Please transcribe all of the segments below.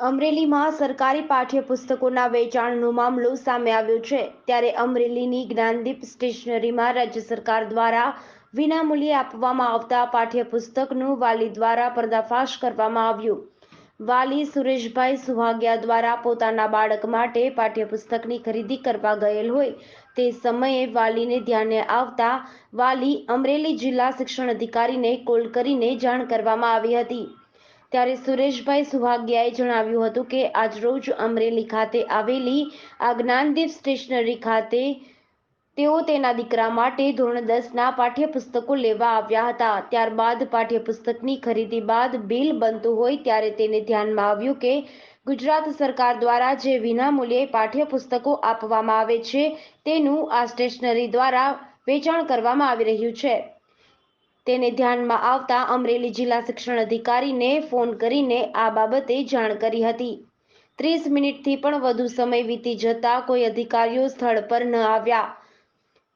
અમરેલીમાં સરકારી પાઠ્યપુસ્તકોના વેચાણનો મામલો સામે આવ્યો છે. ત્યારે અમરેલીની જ્ઞાનદીપ સ્ટેશનરીમાં રાજ્ય સરકાર દ્વારા વિનામૂલ્યે આપવામાં આવતા પાઠ્યપુસ્તકનું વાલી દ્વારા પર્દાફાશ કરવામાં આવ્યું. વાલી સુરેશભાઈ સુહાગિયા દ્વારા પોતાના બાળક માટે પાઠ્યપુસ્તકની ખરીદી કરવા ગયેલ હોય તે સમયે વાલીને ધ્યાને આવતા વાલી અમરેલી જિલ્લા શિક્ષણ અધિકારીને કોલ કરીને જાણ કરવામાં આવી હતી. ત્યારે સુરેશભાઈ સુભાગ્યાએ જણાવ્યું હતું કે, આજરોજ અમરેલી ખાતે આવેલી આ જ્ઞાનદીપ સ્ટેશનરી ખાતે તેઓ તેના દીકરા માટે ધોરણ દસના પાઠ્યપુસ્તકો લેવા આવ્યા હતા. ત્યારબાદ પાઠ્યપુસ્તકની ખરીદી બાદ બિલ બનતું હોય ત્યારે તેને ધ્યાનમાં આવ્યું કે, ગુજરાત સરકાર દ્વારા જે વિનામૂલ્યે પાઠ્યપુસ્તકો આપવામાં આવે છે, તેનું આ સ્ટેશનરી દ્વારા વેચાણ કરવામાં આવી રહ્યું છે. તેને ધ્યાનમાં આવતા અમરેલી જિલ્લા શિક્ષણ અધિકારીને ફોન કરીને આ બાબતે જાણ કરી હતી. ત્રીસ મિનિટથી પણ વધુ સમય વીતી જતા કોઈ અધિકારીઓ સ્થળ પર ન આવ્યા.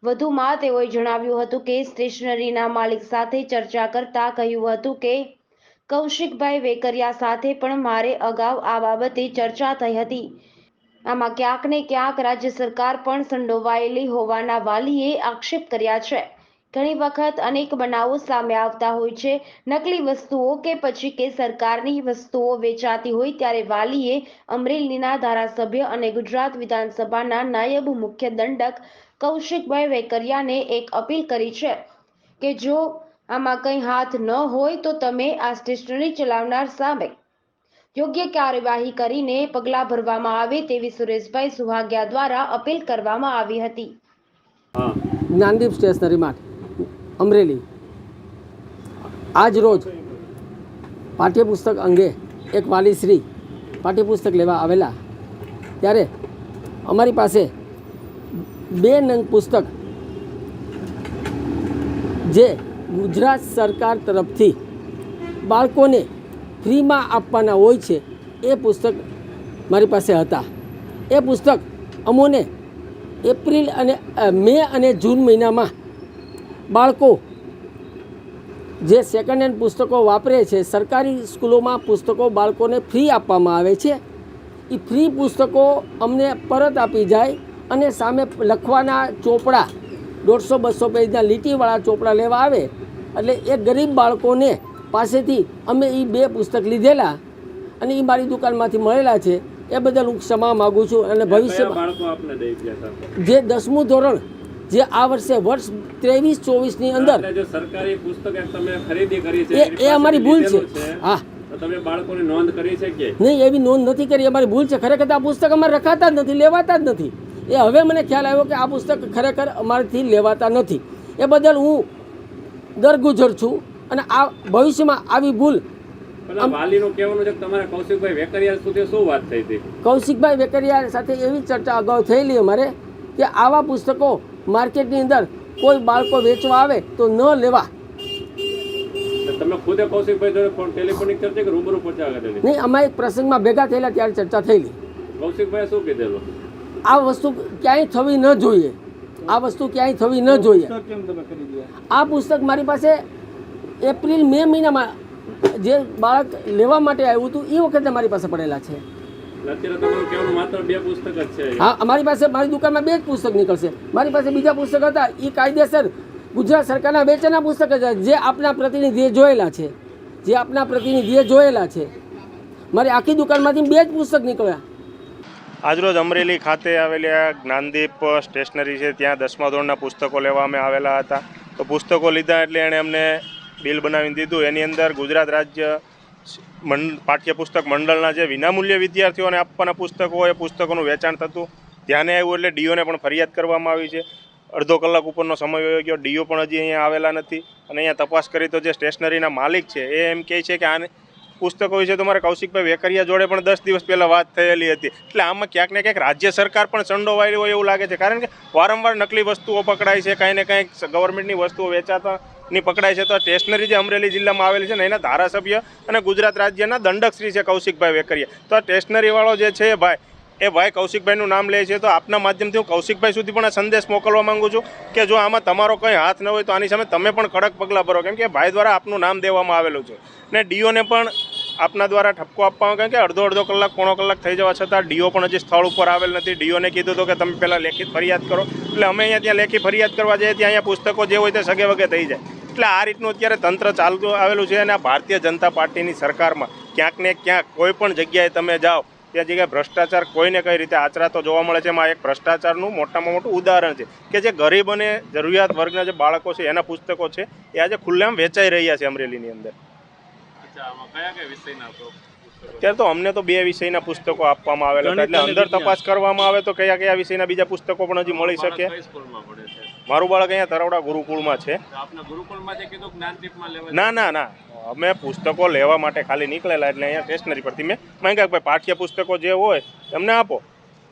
વધુમાં તેઓએ જણાવ્યું હતું કે સ્ટેશનરીના માલિક સાથે ચર્ચા કરતા કહ્યું હતું કે, કૌશિકભાઈ વેકરિયા સાથે પણ મારે અગાઉ આ બાબતે ચર્ચા થઈ હતી. આમાં ક્યાંક ને ક્યાંક રાજ્ય સરકાર પણ સંડોવાયેલી હોવાના વાલીએ આક્ષેપ કર્યા છે. ઘણી વખત અનેક બનાવો સામે આવતા હોય છે. નકલી વસ્તુઓ કે પછી કે સરકારની વસ્તુઓ વેચાતી હોય ત્યારે વાલીએ અમરેલીના ધારાસભ્ય અને ગુજરાત વિધાનસભાના નાયબ મુખ્ય દંડક કૌશિકભાઈ વેકરિયાને એક અપીલ કરી છે કે જો આમાં કંઈ હાથ ન હોય તો તમે આ સ્ટેશનરી ચલાવનાર સામે યોગ્ય કાર્યવાહી કરીને પગલાં ભરવામાં આવે તેવી સુરેશભાઈ સુહાગ્યા દ્વારા અપીલ કરવામાં આવી હતી. Gyandeep stationery mart Amreli. આજ રોજ પાઠ્યપુસ્તક અંગે એક વાલીશ્રી પાઠ્યપુસ્તક લેવા આવેલા. ત્યારે અમારી પાસે બે નંગ પુસ્તક જે ગુજરાત સરકાર તરફથી બાળકોને ફ્રીમાં આપવાના હોય છે, એ પુસ્તક મારી પાસે હતા. એ પુસ્તક અમોને એપ્રિલ અને મે અને જૂન મહિનામાં બાળકો જે સેકન્ડ હેન્ડ પુસ્તકો વાપરે છે સરકારી સ્કૂલોમાં પુસ્તકો બાળકોને ફ્રી આપવામાં આવે છે. એ ફ્રી પુસ્તકો અમને પરત આપી જાય અને સામે લખવાના ચોપડા દોઢસો બસો પેજના લીટીવાળા ચોપડા લેવા આવે. એટલે એ ગરીબ બાળકોને પાસેથી અમે એ બે પુસ્તક લીધેલા અને એ મારી દુકાનમાંથી મળેલા છે. એ બદલ હું ક્ષમા માગું છું અને ભવિષ્યમાં જે દસમું ધોરણ જે આ વર્ષે વર્ષ ત્રેવીસ ચોવીસની અંદર સરકારી પુસ્તક તમે ખરીદી કરી છે એ એ અમારી ભૂલ છે. હા. તમે બાળકોની નોંધ કરી છે કે? નહીં એવી નોંધ નથી કરી અમારી ભૂલ છે. ખરેખર આ પુસ્તક અમારે રખાતા જ નથી લેવાતા જ નથી. એ હવે મને ખ્યાલ આવ્યો કે આ પુસ્તક ખરેખર અમારાથી લેવાતા નથી. એ બદલ હું દરગુજર છું અને આ ભવિષ્યમાં આવી ભૂલ કૌશિકભાઈ વેકરિયા સાથે એવી ચર્ચા અગાઉ થયેલી અમારે કે આવા પુસ્તકો માર્કેટની અંદર કોઈ બાળકો વેચવા આવે તો ન લેવા. તમે ખુદે કૌશિકભાઈ ટેલિફોનિક ચર્ચા કે રૂબરૂ નહીં અમે એક પ્રસંગમાં ભેગા થયેલા ત્યારે ચર્ચા થયેલી. કૌશિકભાઈ શું કીધેલું? આ વસ્તુ ક્યાંય થવી ન જોઈએ. આ વસ્તુ ક્યાંય થવી ન જોઈએ. આ પુસ્તક મારી પાસે એપ્રિલ મે મહિનામાં જે બાળક લેવા માટે આવ્યું હતું એ વખતે મારી પાસે પડેલા છે. હા અમારી પાસે મારી દુકાનમાં બે જ પુસ્તક નીકળશે. મારી પાસે બીજા પુસ્તક હતા. એ કાયદેસર ગુજરાત સરકારના વેચાણના પુસ્તક હતા જે આપના પ્રતિનિધિએ જોયેલા છે. જે આપના પ્રતિનિધિએ જોયેલા છે. મારી આખી દુકાનમાંથી બે જ પુસ્તક નીકળ્યા. આજરોજ અમરેલી ખાતે આવેલી આ જ્ઞાનદીપ સ્ટેશનરી છે ત્યાં દસમા ધોરણના પુસ્તકો લેવા અમે આવેલા હતા. તો પુસ્તકો લીધા એટલે એણે અમને બિલ બનાવીને દીધું. એની અંદર ગુજરાત રાજ્ય પાઠ્યપુસ્તક મંડળના જે વિનામૂલ્ય વિદ્યાર્થીઓને આપવાના પુસ્તકો હોય, એ પુસ્તકોનું વેચાણ થતું. ધ્યાને આવ્યું એટલે ડીઓને પણ ફરિયાદ કરવામાં આવી છે. અડધો કલાક ઉપરનો સમય વયો ગયો, ડીઓ પણ હજી અહીંયા આવેલા નથી. અને અહીંયા તપાસ કરી તો જે સ્ટેશનરીના માલિક છે, એ એમ કહે છે કે આને પુસ્તકો વિશે તો મારે કૌશિકભાઈ વેકરિયા જોડે પણ દસ દિવસ પહેલાં વાત થયેલી હતી. એટલે આમાં ક્યાંક ને ક્યાંક રાજ્ય સરકાર પણ સંડોવાયેલી હોય એવું લાગે છે. કારણ કે વારંવાર નકલી વસ્તુઓ પકડાય છે, કાંઈ ને કાંઈક ગવર્મેન્ટની વસ્તુઓ વેચાતા ની પકડાય છે તો સ્ટેશનરી જે અમરેલી જિલ્લામાં આવેલી છે ને એના ધારાસભ્ય અને ગુજરાત રાજ્યના દંડકશ્રી છે કૌશિકભાઈ વેકરિયા તો આ સ્ટેશનરીવાળો જે છે ભાઈ, એ ભાઈ કૌશિકભાઈનું નામ લે છે. તો આપના માધ્યમથી હું કૌશિકભાઈ સુધી પણ આ સંદેશ મોકલવા માંગુ છું કે જો આમાં તમારો કંઈ હાથ ન હોય તો આની સામે તમે પણ કડક પગલાં ભરો. કેમ કે ભાઈ દ્વારા આપનું નામ દેવામાં આવેલું છે. ને ડીઓને પણ આપના દ્વારા ઠપકો આપવામાં કારણ કે અડધો અડધો કલાક, પોણો કલાક થઈ જવા છતાં ડીઓ પણ હજી સ્થળ ઉપર આવેલ નથી. ડીઓને કીધું હતું કે તમે પહેલાં લેખિત ફરિયાદ કરો. એટલે અમે અહીંયા ત્યાં લેખિત ફરિયાદ કરવા જઈએ ત્યાં અહીંયા પુસ્તકો જે હોય તે સગે વગે થઈ જાય. એટલે આ રીતનું અત્યારે તંત્ર ચાલતું આવેલું છે અને આ ભારતીય જનતા પાર્ટીની સરકારમાં ક્યાંક ને ક્યાંક કોઈ પણ જગ્યાએ તમે જાઓ ત્યાં જગ્યાએ ભ્રષ્ટાચાર કોઈને કઈ રીતે આચરાતો જોવા મળે છે એમાં એક ભ્રષ્ટાચારનું મોટામાં મોટું ઉદાહરણ છે કે જે ગરીબ અને જરૂરિયાત વર્ગના જે બાળકો છે એના પુસ્તકો છે એ આજે ખુલ્લેમ વેચાઈ રહ્યા છે અમરેલીની અંદર. અચ્છા આમાં કયા કયા વિષયના પુસ્તકો? ત્યારે તો અમને તો બે વિષયના પુસ્તકો આપવામાં આવેલા એટલે અંદર તપાસ કરવામાં આવે તો કયા કયા વિષયના બીજા પુસ્તકો પણ હજી મળી શકે. મારું બાળક અહીંયા તરવડા ગુરુકુળમાં છે. ના ના ના. અમે પુસ્તકો લેવા માટે ખાલી નીકળેલા એટલે અહીંયા સ્ટેશનરી પરથી મેં માંગ્યા ભાઈ પાઠ્ય પુસ્તકો જે હોય એમને આપો.